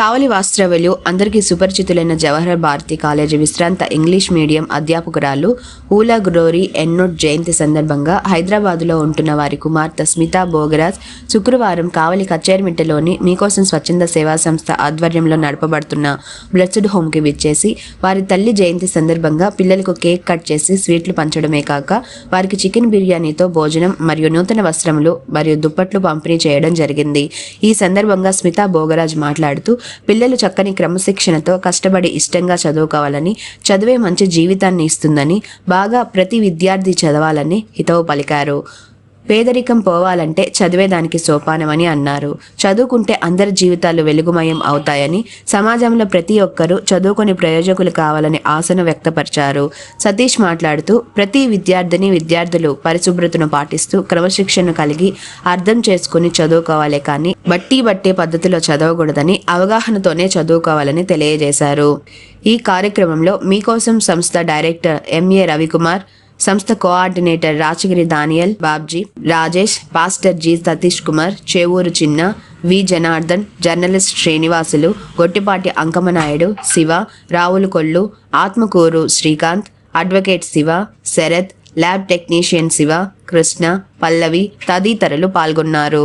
కావలి వాస్తవ్యులు అందరికీ సుపరిచితులైన జవహర్ భారతి కాలేజీ విశ్రాంత ఇంగ్లీష్ మీడియం అధ్యాపకురాలు ఊలా గ్రోరీ ఎన్నోట్ జయంతి సందర్భంగా హైదరాబాదులో ఉంటున్న వారి కుమార్తె స్మితా బోగరాజ్ శుక్రవారం కావలి కచేరిమిట్టలోని మీకోసం స్వచ్ఛంద సేవా సంస్థ ఆధ్వర్యంలో నడపబడుతున్న బ్లెస్డ్ హోమ్కి విచ్చేసి వారి తల్లి జయంతి సందర్భంగా పిల్లలకు కేక్ కట్ చేసి స్వీట్లు పంచడమే కాక వారికి చికెన్ బిర్యానీతో భోజనం మరియు నూతన వస్త్రములు మరియు దుప్పట్లు పంపిణీ చేయడం జరిగింది. ఈ సందర్భంగా స్మితా భోగరాజ్ మాట్లాడుతూ పిల్లలు చక్కని క్రమశిక్షణతో కష్టపడి ఇష్టంగా చదువుకోవాలని చదివే మంచి జీవితాన్ని ఇస్తుందని బాగా ప్రతి విద్యార్థి చదవాలని హితవు పలికారు. పేదరికం పోవాలంటే చదివేదానికి సోపానమని అన్నారు. చదువుకుంటే అందరి జీవితాలు వెలుగుమయం అవుతాయని సమాజంలో ప్రతి ఒక్కరూ చదువుకొని ప్రయోజకులు కావాలని ఆశను వ్యక్తపరిచారు. సతీష్ మాట్లాడుతూ ప్రతి విద్యార్థిని విద్యార్థులు పరిశుభ్రతను పాటిస్తూ క్రమశిక్షణ కలిగి అర్థం చేసుకుని చదువుకోవాలే కానీ బట్టి బట్టే పద్ధతిలో చదవకూడదని అవగాహనతోనే చదువుకోవాలని తెలియజేశారు. ఈ కార్యక్రమంలో మీకోసం సంస్థ డైరెక్టర్ ఎంఏ రవికుమార్ సంస్థ coordinator Rachagiri Daniel Babji Rajesh pastor G Satish Kumar Chevuru Chinna V Janardhan journalist Srinivasulu Gottipati Ankamanaidu Siva Ravulu Kollu Atmakur Srikanth advocate Siva Sarath lab technician Siva Krishna Pallavi తదితరులు పాల్గొన్నారు.